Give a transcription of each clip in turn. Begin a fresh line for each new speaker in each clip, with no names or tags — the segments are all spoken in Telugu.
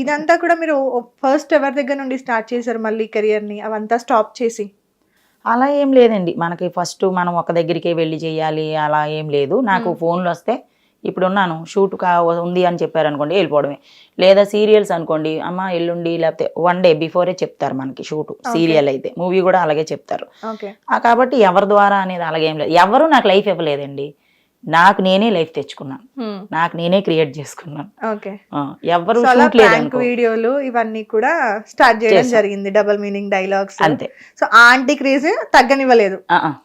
ఇదంతా కూడా మీరు ఫస్ట్ ఎవరి దగ్గర నుండి స్టార్ట్ చేశారు మళ్ళీ కెరియర్ని అవంతా స్టాప్ చేసి.
అలా ఏం లేదండి. మనకి ఫస్ట్ మనం ఒక దగ్గరికి వెళ్ళి చేయాలి అలా ఏం లేదు. నాకు ఫోన్లు వస్తే ఇప్పుడు ఉన్నాను షూట్ కా ఉంది అని చెప్పారు అనుకోండి వెళ్ళిపోవడమే. లేదా సీరియల్స్ అనుకోండి అమ్మ ఎల్లుండి లేకపోతే వన్ డే బిఫోరే చెప్తారు మనకి షూట్ సీరియల్ అయితే. మూవీ కూడా అలాగే చెప్తారు. కాబట్టి ఎవరి ద్వారా అనేది అలాగే ఏం లేదు. ఎవరు నాకు లైఫ్ ఇవ్వలేదండి. నాకు నేనే లైఫ్ తెచ్చుకున్నాను. నాకు నేనే క్రియేట్ చేసుకున్నాను. అనుకో.
వీడియోలు ఇవన్నీ కూడా స్టార్ట్ చేయడం. జరిగింది డబుల్ మీనింగ్ డైలాగ్స్
అంతే.
So aunty craze తగ్గనివ్వలేదు.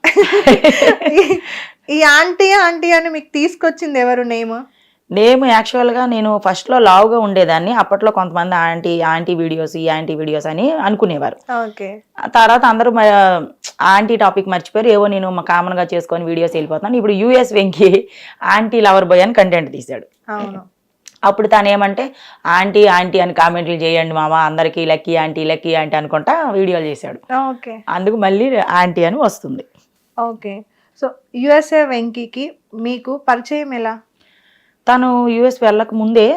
ఈ ఆంటీ ఆంటీ అని మీకు తీసుకొచ్చింది ఎవరు నేమ్
నేమ్ యాక్చువల్గా నేను ఫస్ట్లో లావుగా ఉండేదాన్ని. అప్పట్లో కొంతమంది ఆంటీ ఆంటీ వీడియోస్ ఈ ఆంటీ వీడియోస్ అని అనుకునేవారు. తర్వాత అందరూ ఆంటీ టాపిక్ మర్చిపోయారు. ఏవో నేను కామన్గా చేసుకొని వీడియోస్ వెళ్ళిపోతున్నాను. ఇప్పుడు US Venky aunty lover boy అని కంటెంట్ తీశాడు.
అవును.
అప్పుడు తను ఏమంటే ఆంటీ ఆంటీ అని కామెంట్లు చేయండి మామ అందరికీ లక్కీ ఆంటీ లక్కీ ఆంటీ అనుకుంటా వీడియోలు చేశాడు.
ఓకే.
అందుకు మళ్ళీ ఆంటీ అని వస్తుంది.
ఓకే. సో యుఎస్ఏ వెంకీకి మీకు పరిచయం ఎలా?
తను యుఎస్ వెళ్ళక ముందే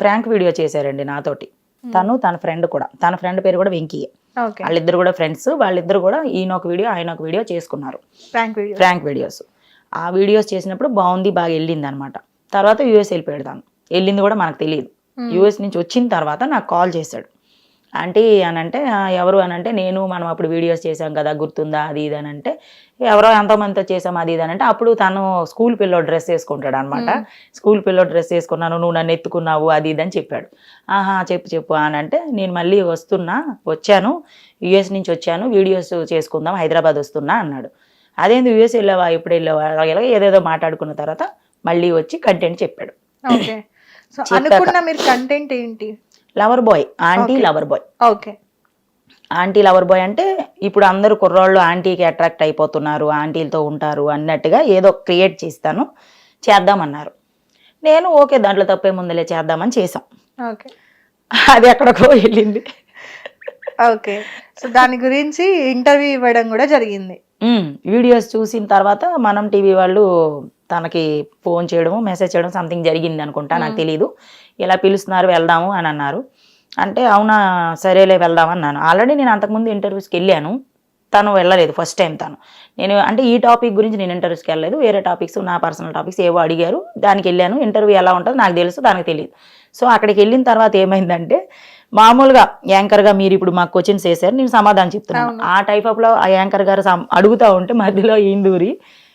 ఫ్రాంక్ వీడియో చేశారండి నాతోటి. తను తన ఫ్రెండ్ కూడా. తన ఫ్రెండ్ పేరు కూడా వెంకీయే వాళ్ళిద్దరు కూడా ఫ్రెండ్స్. వాళ్ళిద్దరు కూడా ఈయన ఒక వీడియో ఆయన ఒక వీడియో చేసుకున్నారు. Frank videos. ఆ వీడియోస్ చేసినప్పుడు బాగుంది బాగా వెళ్ళింది అనమాట తర్వాత యూఎస్ వెళ్ళిపోయాడు తను. వెళ్ళింది కూడా మనకు తెలియదు. యూఎస్ నుంచి వచ్చిన తర్వాత నాకు కాల్ చేశాడు. ఆంటీ అని అంటే "ఆ, ఎవరు? అని అంటే నేను మనం అప్పుడు వీడియోస్ చేసాం కదా గుర్తుందా? అది ఇది అని అంటే ఎవరో ఎంతమందితో చేసాం అది ఇది అని అంటే అప్పుడు తను స్కూల్ పిల్లో డ్రెస్ వేసుకుంటాడు అనమాట స్కూల్ పిల్లో డ్రెస్ వేసుకున్నాను నువ్వు నన్ను ఎత్తుకున్నావు అది ఇది అని చెప్పాడు. ఆహా చెప్పు చెప్పు అని అంటే నేను మళ్ళీ వస్తున్నా వచ్చాను యుఎస్ నుంచి వచ్చాను వీడియోస్ చేసుకుందాం హైదరాబాద్ వస్తున్నా అన్నాడు. అదేంది యుఎస్ వెళ్ళావా ఎప్పుడు వెళ్ళావా? అలాగే ఏదేదో మాట్లాడుకున్న తర్వాత మళ్ళీ వచ్చి కంటెంట్ చెప్పాడు.
అనుకున్న మీరు కంటెంట్ ఏంటి?
Lover boy aunty. Lover boy.
Okay.
Aunty lover boy అంటే ఇప్పుడు అందరూ కుర్రోళ్ళు ఆంటీకి అట్రాక్ట్ అయిపోతున్నారు ఆంటీలతో ఉంటారు అన్నట్టుగా ఏదో క్రియేట్ చేస్తాను చేద్దామన్నారు. నేను ఓకే దాంట్లో తప్పేముందులే చేద్దామని చేసాం
ఓకే.
అది ఎక్కడికో వెళ్ళింది.
ఓకే. సో దాని గురించి ఇంటర్వ్యూ ఇవ్వడం కూడా జరిగింది.
వీడియోస్ చూసిన తర్వాత మనం టీవీ వాళ్ళు తనకి ఫోన్ చేయడము మెసేజ్ చేయడం సంథింగ్ జరిగింది అనుకుంటా నాకు తెలియదు ఇలా పిలుస్తున్నారు వెళ్దాము అని అన్నారు. అంటే అవునా సరేలే వెళ్దాం అన్నాను. ఆల్రెడీ నేను అంతకుముందు ఇంటర్వ్యూస్కి వెళ్ళాను. తను వెళ్ళలేదు ఫస్ట్ టైం తను. నేను అంటే ఈ టాపిక్ గురించి నేను ఇంటర్వ్యూస్కి వెళ్ళలేదు. వేరే టాపిక్స్ నా పర్సనల్ టాపిక్స్ ఏవో అడిగారు. దానికి వెళ్ళాను. ఇంటర్వ్యూ ఎలా ఉంటుందో నాకు తెలుసు దానికి తెలియదు సో అక్కడికి వెళ్ళిన తర్వాత ఏమైందంటే మామూలుగా యాంకర్గా మీరు ఇప్పుడు మాకు క్వశ్చన్స్ వేశారు నేను సమాధానం చెప్తున్నాను. ఆ టైప్ ఆఫ్లో ఆ యాంకర్ గారు అడుగుతా ఉంటే మధ్యలో ఇందూరి ఏ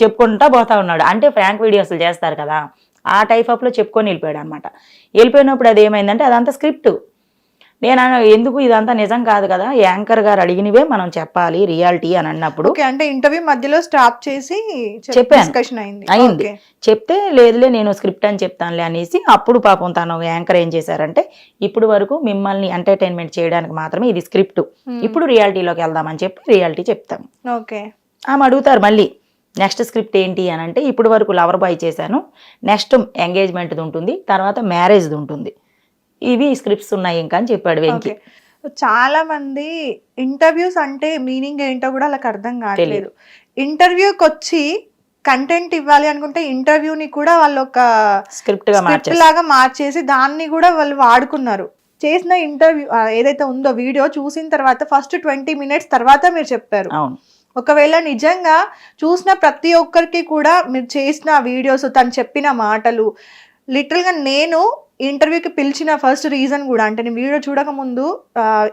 చెప్పుకుంటా పోతా ఉన్నాడు. అంటే ఫ్రాంక్ వీడియోస్ చేస్తారు కదా ఆ టైప్ ఆఫ్లో చెప్పుకొని వెళ్ళిపోయాడు అనమాట వెళ్ళిపోయినప్పుడు అది ఏమైందంటే అదంతా స్క్రిప్ట్. నేను ఎందుకు ఇదంతా నిజం కాదు కదా యాంకర్ గారు అడిగినవే మనం చెప్పాలి రియాలిటీ అని అన్నప్పుడు.
అంటే ఇంటర్వ్యూ మధ్యలో స్టాప్ చేసి
చెప్పాను.
అయింది.
చెప్తే లేదులే నేను స్క్రిప్ట్ అని చెప్తానులే అనేసి అప్పుడు పాపం తను యాంకర్ ఏం చేశారంటే ఇప్పుడు వరకు మిమ్మల్ని ఎంటర్టైన్మెంట్ చేయడానికి మాత్రమే ఇది స్క్రిప్ట్. ఇప్పుడు రియాలిటీలోకి వెళ్దామని చెప్పి రియాలిటీ చెప్తాం.
ఓకే.
ఆమె అడుగుతారు మళ్ళీ నెక్స్ట్ స్క్రిప్ట్ ఏంటి అని అంటే ఇప్పుడు వరకు లవర్ బాయ్ చేశాను. నెక్స్ట్ ఎంగేజ్మెంట్ది ఉంటుంది. తర్వాత మ్యారేజ్ది ఉంటుంది. ఇవి స్క్రిప్ట్స్ ఉన్నాయి ఇంకా అని చెప్పాడు వెంకి.
చాలా మంది ఇంటర్వ్యూస్ అంటే మీనింగ్ ఏంటో కూడా వాళ్ళకి అర్థం కావట్లేదు. ఇంటర్వ్యూకి వచ్చి కంటెంట్ ఇవ్వాలి అనుకుంటే ఇంటర్వ్యూని కూడా వాళ్ళు ఒక
స్క్రిప్ట్
లాగా మార్చేసి దాన్ని కూడా వాళ్ళు వాడుకున్నారు. చేసిన ఇంటర్వ్యూ ఏదైతే ఉందో వీడియో చూసిన తర్వాత ఫస్ట్ ట్వంటీ మినిట్స్ తర్వాత మీరు చెప్పారు.
అవును.
ఒకవేళ నిజంగా చూసిన ప్రతి ఒక్కరికి కూడా మీరు చేసిన వీడియోస్ తను చెప్పిన మాటలు లిటరల్గా నేను ఇంటర్వ్యూకి పిలిచిన ఫస్ట్ రీజన్ కూడా అంటే నేను వీడియో చూడక ముందు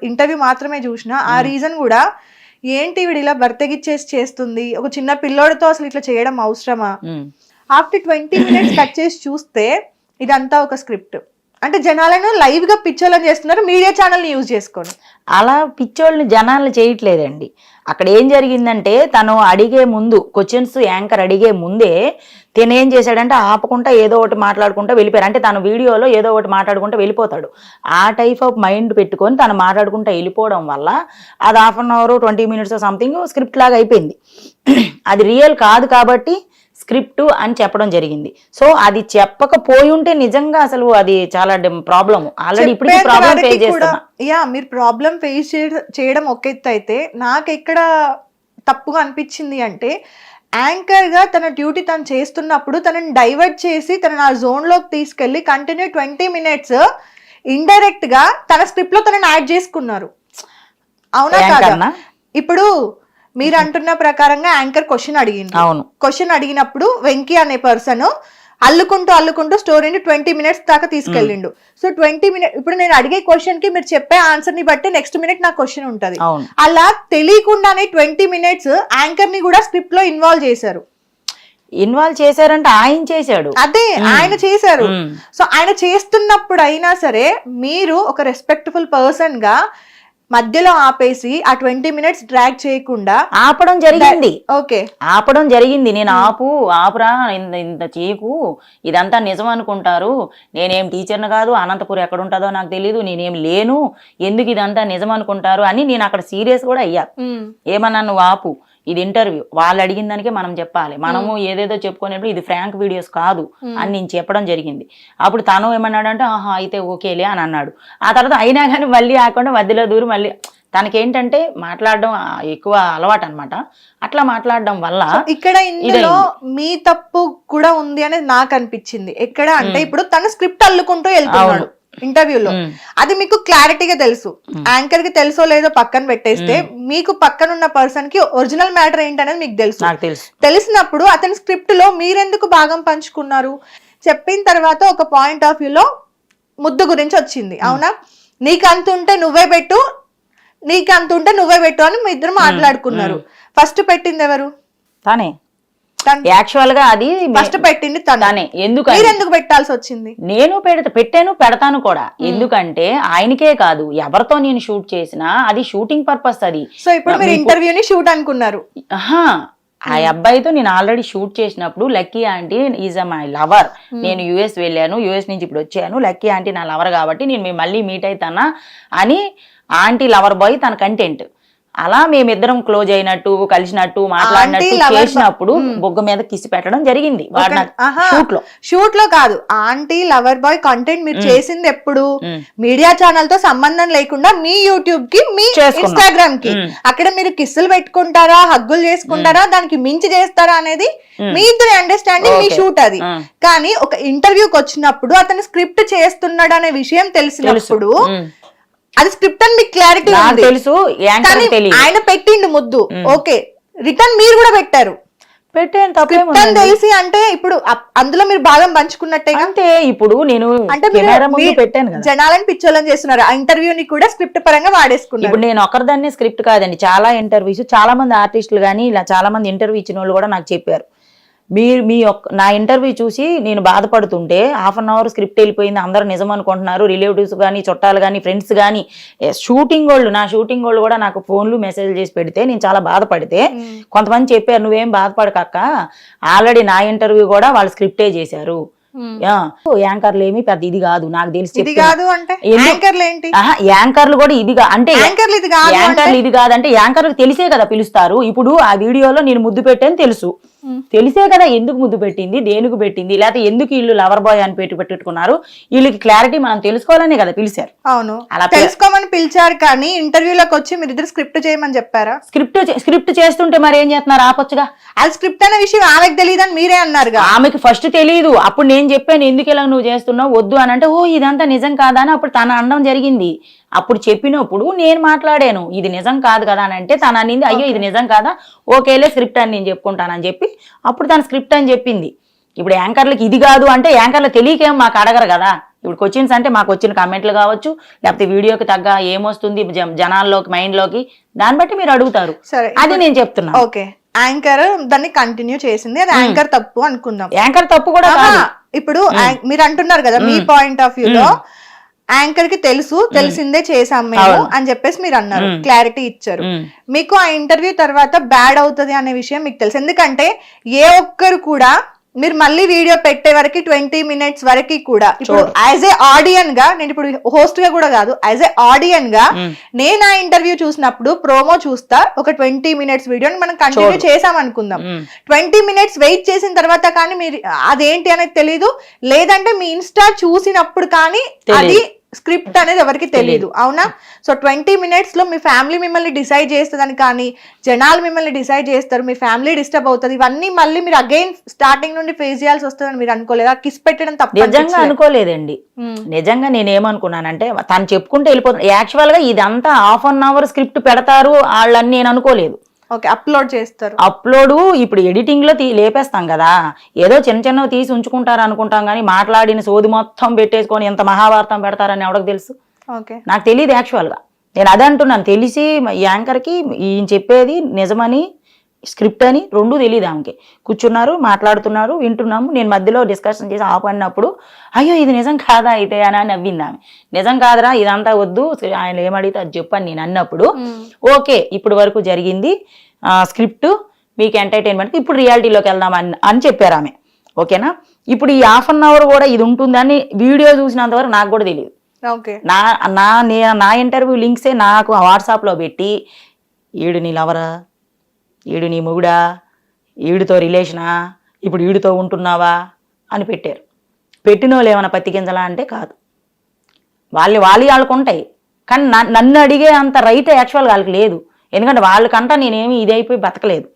ఇంటర్వ్యూ మాత్రమే చూసిన ఆ రీజన్ కూడా ఏంటి వీడు ఇలా బర్తగిచ్చేసి చేస్తుంది? ఒక చిన్న పిల్లోడితో అసలు ఇట్లా చేయడం అవసరమా. ఆఫ్టర్ ట్వంటీ మినిట్స్ కట్ చేసి చూస్తే ఇదంతా ఒక స్క్రిప్ట్. అంటే జనాలను లైవ్గా పిచ్చోళ్ళని చేస్తున్నారు మీడియా ఛానల్ యూజ్ చేసుకోండి
అలా పిచ్చోళ్ళని జనాలను చేయట్లేదండి. అక్కడ ఏం జరిగిందంటే తను అడిగే ముందు క్వశ్చన్స్ యాంకర్ అడిగే ముందే తిన ఏం చేశాడంటే ఆపకుండా ఏదో ఒకటి మాట్లాడుకుంటూ వెళ్ళిపోయారు అంటే తన వీడియోలో ఏదో ఒకటి మాట్లాడుకుంటూ వెళ్ళిపోతాడు. ఆ టైప్ ఆఫ్ మైండ్ పెట్టుకొని తను మాట్లాడుకుంటూ వెళ్ళిపోవడం వల్ల అది half an hour twenty minutes something script లాగా అయిపోయింది. అది రియల్ కాదు కాబట్టి స్క్రిప్ట్ అని చెప్పడం జరిగింది. సో అది చెప్పకపోయి ఉంటే నిజంగా అసలు అది చాలా ప్రాబ్లం ఆల్రెడీ
చెప్పేంత
ప్రాబ్లం ఫేస్ చేస్తున్నా.
యా మీరు ప్రాబ్లం ఫేస్ చేయడం ఒక ఎత్తు అయితే నాకు ఎక్కడ తప్పుగా అనిపించింది అంటే యాంకర్గా తన డ్యూటీ తను చేస్తున్నప్పుడు తనని డైవర్ట్ చేసి తన ఆ జోన్లోకి తీసుకెళ్ళి కంటిన్యూ ట్వంటీ మినిట్స్ ఇండైరెక్ట్గా తన స్క్రిప్ట్లో తనని యాడ్ చేసుకున్నారు. అవునా కాదా? ఇప్పుడు మీరు అంటున్న ప్రకారంగా యాంకర్ క్వశ్చన్ అడిగింది.
అవును.
క్వశ్చన్ అడిగినప్పుడు వెంకీ అనే పర్సన్ అల్లుకుంటూ అల్లుకుంటూ స్టోరీని ట్వంటీ మినిట్స్ దాకా తీసుకెళ్ళిండు. సో ట్వంటీ మినిట్ ఇప్పుడు నేను అడిగే క్వశ్చన్కి మీరు చెప్పే ఆన్సర్ని బట్టి నెక్స్ట్ మినిట్ నా క్వశ్చన్ ఉంటది. అలా తెలియకుండానే ట్వంటీ మినిట్స్ యాంకర్ని కూడా స్క్రిప్ట్లో ఇన్వాల్వ్ చేశారు.
ఇన్వాల్వ్ చేశారంటే ఆయన చేశాడు.
అదే ఆయన చేశారు. సో ఆయన చేస్తున్నప్పుడు అయినా సరే మీరు ఒక రెస్పెక్ట్ఫుల్ పర్సన్గా మధ్యలో ఆపేసి ఆ ట్వంటీ మినిట్స్ డ్రాగ్ చేయకుండా
ఆపడం జరిగింది.
ఓకే.
ఆపడం జరిగింది. నేను ఆపు ఆపురా ఇంత ఇంత చేయకు ఇదంతా నిజం అనుకుంటారు. నేనేం టీచర్ని కాదు అనంతపురం ఎక్కడ ఉంటుందో నాకు తెలియదు నేనేం లేను ఎందుకు ఇదంతా నిజం అనుకుంటారు అని నేను అక్కడ సీరియస్ కూడా అయ్యా. ఏమన్నా నువ్వు ఆపు. ఇది ఇంటర్వ్యూ వాళ్ళు అడిగిన దానికే మనం చెప్పాలి. మనము ఏదేదో చెప్పుకునేప్పుడు ఇది ఫ్రాంక్ వీడియోస్ కాదు అని నేను చెప్పడం జరిగింది. అప్పుడు తను ఏమన్నాడంటే ఆహా అయితే ఓకేలే అని అన్నాడు. ఆ తర్వాత అయినా కానీ మళ్ళీ ఆకుండా మధ్యలో దూరం మళ్ళీ తనకేంటంటే మాట్లాడడం ఎక్కువ అలవాటు అనమాట అట్లా మాట్లాడడం వల్ల
ఇక్కడ ఇందులో మీ తప్పు కూడా ఉంది అనేది నాకు అనిపించింది. ఎక్కడ అంటే ఇప్పుడు తన స్క్రిప్ట్ అల్లుకుంటూ వెళ్తున్నాడు. ఇంటర్వ్యూలో. అది మీకు క్లారిటీగా తెలుసు. యాంకర్కి తెలుసో లేదో పక్కన పెట్టేస్తే మీకు పక్కన ఉన్న పర్సన్కి ఒరిజినల్ మ్యాటర్ ఏంటనేది మీకు తెలుసు. తెలిసినప్పుడు అతని స్క్రిప్ట్లో మీరెందుకు భాగం పంచుకున్నారు? చెప్పిన తర్వాత ఒక పాయింట్ ఆఫ్ వ్యూలో ముద్దు గురించి వచ్చింది. అవునా? నీకు అంత ఉంటే నువ్వే పెట్టు నీకు అంత ఉంటే నువ్వే పెట్టు అని మీ ఇద్దరు మాట్లాడుకున్నారు. ఫస్ట్ పెట్టింది ఎవరు?
తను. యాక్చువల్గా అది
ఫస్ట్ పెట్టింది తను.
ఎందుకు
ఎందుకు పెట్టాల్సి వచ్చింది?
నేను పెడత పెట్టాను పెడతాను కూడా. ఎందుకంటే ఆయనకే కాదు ఎవరితో నేను షూట్ చేసినా అది షూటింగ్ పర్పస్ అది.
సో ఇప్పుడు మీరు ఇంటర్వ్యూని షూట్ అనుకున్నారు.
ఆ అబ్బాయితో నేను ఆల్రెడీ షూట్ చేసినప్పుడు lucky aunty is a my lover. నేను యుఎస్ వెళ్ళాను యుఎస్ నుంచి ఇప్పుడు వచ్చాను. లక్కీ ఆంటీ నా లవర్ కాబట్టి నేను మళ్ళీ మీట్ అవుతానా అని ఆంటీ లవర్ బాయ్ తన కంటెంట్ అలా మేమిద్దరం క్లోజ్ అయినట్టు కలిసినట్టు మాట్లాడినట్టు. చేసినప్పుడు బొగ్గ మీద కిసి పెట్టడం జరిగింది.
షూట్లో షూట్లో కాదు ఆంటీ లవర్ బాయ్ కంటెంట్ మీరు చేసింది ఎప్పుడు. మీడియా ఛానల్తో సంబంధం లేకుండా మీ యూట్యూబ్కి మీ.
ఇన్స్టాగ్రామ్కి.
అక్కడ మీరు కిస్సులు పెట్టుకుంటారా హగ్గులు చేసుకుంటారా దానికి మించి చేస్తారా అనేది మీ ఇద్దరి అండర్స్టాండింగ్ మీ. షూట్ అది. కానీ ఒక ఇంటర్వ్యూకి వచ్చినప్పుడు అతను స్క్రిప్ట్ చేస్తున్నాడు అనే విషయం తెలిసినప్పుడు. అది స్క్రిప్ట్ అని మీకు క్లారిటీ
తెలుసు
ఆయన పెట్టిండు ముద్దు. ఓకే. రిటర్న్ మీరు కూడా పెట్టారు.
పెట్టాను
తెలిసి అంటే ఇప్పుడు అందులో మీరు భాగం పంచుకున్నట్టేగా?
అంటే ఇప్పుడు నేను
అంటే
పెట్టాను
జనాలను పిచ్చోళ్ళని చేస్తున్నారు. ఆ ఇంటర్వ్యూని కూడా స్క్రిప్ట్ పరంగా వాడేసుకున్నారు.
ఇప్పుడు నేను ఒకరిదాన్ని స్క్రిప్ట్ కాదండి. చాలా ఇంటర్వ్యూస్ చాలా మంది ఆర్టిస్టులు కానీ ఇలా చాలా మంది ఇంటర్వ్యూ ఇచ్చిన వాళ్ళు కూడా నాకు చెప్పారు. మీరు మీ ఒక్క నా ఇంటర్వ్యూ చూసి నేను బాధపడుతుంటే హాఫ్ అన్ అవర్ స్క్రిప్ట్ వెళ్ళిపోయింది. అందరూ నిజం అనుకుంటున్నారు. రిలేటివ్స్ కానీ చుట్టాలు కానీ ఫ్రెండ్స్ కానీ షూటింగ్ వాళ్ళు నా షూటింగ్ వాళ్ళు కూడా నాకు ఫోన్లు మెసేజ్ చేసి పెడితే నేను చాలా బాధపడితే కొంతమంది చెప్పారు నువ్వేం బాధపడకక్క ఆల్రెడీ నా ఇంటర్వ్యూ కూడా వాళ్ళు స్క్రిప్టే చేశారు. యాంకర్లు ఏమి పెద్ద ఇది కాదు. నాకు తెలిసి
ఇది. కాదు అంటే? యాంకర్లు
యాంకర్లు కూడా ఇదిగా అంటే
యాంకర్లు ఇది కాదు
యాంకర్లు ఇది కాదంటే యాంకర్లకు తెలిసే కదా పిలుస్తారు. ఇప్పుడు ఆ వీడియోలో నేను ముద్దు పెట్టాను తెలుసు. తెలిసే కదా ఎందుకు ముద్దు పెట్టింది దేనికి పెట్టింది లేకపోతే ఎందుకు వీళ్ళు లవర్ బాయ్ అని పెట్టి పెట్టుకున్నారు వీళ్ళకి క్లారిటీ మనం తెలుసుకోవాలనే కదా పిలిచారు.
అవును.
అలా
తెలుసుకోమని పిలిచారు కానీ ఇంటర్వ్యూలోకి వచ్చి మీరు ఇద్దరు స్క్రిప్ట్ చేయమని చెప్పారా?
స్క్రిప్ట్ స్క్రిప్ట్ చేస్తుంటే మరి ఏం చేస్తున్నారు? ఆపొచ్చుగా.
అది స్క్రిప్ట్ అనే విషయం ఆమెకు తెలియదని మీరే అన్నారుగా.
ఆమెకి ఫస్ట్ తెలియదు అప్పుడు నేను చెప్పాను ఎందుకు ఇలా నువ్వు చేస్తున్నావు? వద్దు అని అంటే ఓ ఇదంతా నిజం కాదా అని అప్పుడు తన అనడం జరిగింది. అప్పుడు చెప్పినప్పుడు నేను మాట్లాడాను ఇది నిజం కాదు కదా అని అంటే తను అనింది అయ్యో ఇది నిజం కాదా? ఓకేలే స్క్రిప్ట్ అని నేను చెప్పుకుంటానని చెప్పి అప్పుడు తన స్క్రిప్ట్ అని చెప్పింది. ఇప్పుడు యాంకర్లకి ఇది కాదు అంటే యాంకర్లు తెలియకేం మాకు అడగరు కదా? ఇప్పుడు క్వశ్చన్స్ అంటే మాకు వచ్చిన కమెంట్లు కావచ్చు లేకపోతే వీడియోకి తగ్గ ఏమొస్తుంది జనాల్లోకి మైండ్లోకి దాన్ని బట్టి మీరు అడుగుతారు.
సరే
అది నేను చెప్తున్నా.
ఓకే. యాంకర్ దాన్ని కంటిన్యూ చేసింది అది యాంకర్ తప్పు అనుకుందాం.
యాంకర్ తప్పు కూడా
ఇప్పుడు మీరు అంటున్నారు కదా మీ పాయింట్ ఆఫ్ వ్యూ లో యాంకర్కి తెలుసు తెలిసిందే చేసాం మేము అని చెప్పేసి మీరు అన్నారు. క్లారిటీ ఇచ్చారు. మీకు ఆ ఇంటర్వ్యూ తర్వాత బ్యాడ్ అవుతుంది అనే విషయం మీకు తెలుసు. ఎందుకంటే ఏ ఒక్కరు కూడా మీరు మళ్ళీ వీడియో పెట్టే వరకు ట్వంటీ మినిట్స్ వరకు కూడా. ఇప్పుడు యాజ్ ఏ ఆడియన్గా నేను ఇప్పుడు హోస్ట్గా కూడా కాదు యాజ్ ఏ ఆడియన్గా నేను ఆ ఇంటర్వ్యూ చూసినప్పుడు ప్రోమో చూస్తా ఒక ట్వంటీ మినిట్స్ వీడియోని మనం కంటిన్యూ చేసాం అనుకుందాం. ట్వంటీ మినిట్స్ వెయిట్ చేసిన తర్వాత కానీ మీరు అదేంటి అనేది తెలీదు. లేదంటే మీ ఇన్స్టా చూసినప్పుడు కానీ అది స్క్రిప్ట్ అనేది ఎవరికి తెలియదు అవునా? సో ట్వంటీ మినిట్స్లో మీ ఫ్యామిలీ మిమ్మల్ని డిసైడ్ చేస్తుందని కానీ జనాలు మిమ్మల్ని డిసైడ్ చేస్తారు మీ ఫ్యామిలీ డిస్టర్బ్ అవుతుంది ఇవన్నీ మళ్ళీ మీరు అగైన్ స్టార్టింగ్ నుండి ఫేస్ చేయాల్సి వస్తుందని మీరు అనుకోలేదా? కిస్ పెట్టడం తప్ప
నిజంగా అనుకోలేదండి. నిజంగా నేను ఏమనుకున్నానంటే తను చెప్పుకుంటే వెళ్ళిపోతుంది. యాక్చువల్గా ఇదంతా హాఫ్ అన్ అవర్ స్క్రిప్ట్ పెడతారు వాళ్ళని నేను అనుకోలేదు.
ఓకే అప్లోడ్ చేస్తారు.
అప్లోడ్ ఇప్పుడు ఎడిటింగ్లో లేపేస్తాం కదా. ఏదో చిన్న చిన్నవి తీసి ఉంచుకుంటారు అనుకుంటాం కానీ మాట్లాడిన సోది మొత్తం పెట్టేసుకొని ఎంత మహాభారతం పెడతారని ఎవరికి తెలుసు?
ఓకే.
నాకు తెలియదు యాక్చువల్గా నేను అదే అంటున్నాను తెలిసి ఈ యాంకర్కి ఈయన చెప్పేది నిజమని స్క్రిప్ట్ అని రెండు తెలియదు ఆమెకి. కూర్చున్నారు మాట్లాడుతున్నారు వింటున్నాము. నేను మధ్యలో డిస్కషన్ చేసి ఆపడినప్పుడు అయ్యో ఇది నిజం కాదా అయితే? అని నవ్వింది ఆమె. నిజం కాదురా ఇదంతా వద్దు. ఆయన ఏమడిగితే అది చెప్పని నేను అన్నప్పుడు ఓకే ఇప్పుడు వరకు జరిగింది స్క్రిప్ట్ మీకు ఎంటర్టైన్మెంట్ ఇప్పుడు రియాలిటీలోకి వెళ్దాం అని అని చెప్పారు ఆమె. ఓకేనా? ఇప్పుడు ఈ హాఫ్ అన్ అవర్ కూడా ఇది ఉంటుందని వీడియో చూసినంత వరకు నాకు కూడా తెలియదు
ఓకే.
నా నా నే- నా ఇంటర్వ్యూ లింక్సే నాకు వాట్సాప్లో పెట్టి ఈడు నీ లవరా? ఈడు నీ మొగుడా? ఈడితో రిలేషనా? ఇప్పుడు ఈడితో ఉంటున్నావా? అని పెట్టారు. పెట్టిన వాళ్ళు ఏమైనా పత్తి గింజలా అంటే కాదు. వాళ్ళు వాళ్ళు వాళ్ళకు ఉంటాయి కానీ నన్ను అడిగే అంత రైట్ యాక్చువల్గా వాళ్ళకి లేదు. ఎందుకంటే వాళ్ళకంటా నేనేమి ఇదైపోయి అయిపోయి బతకలేదు.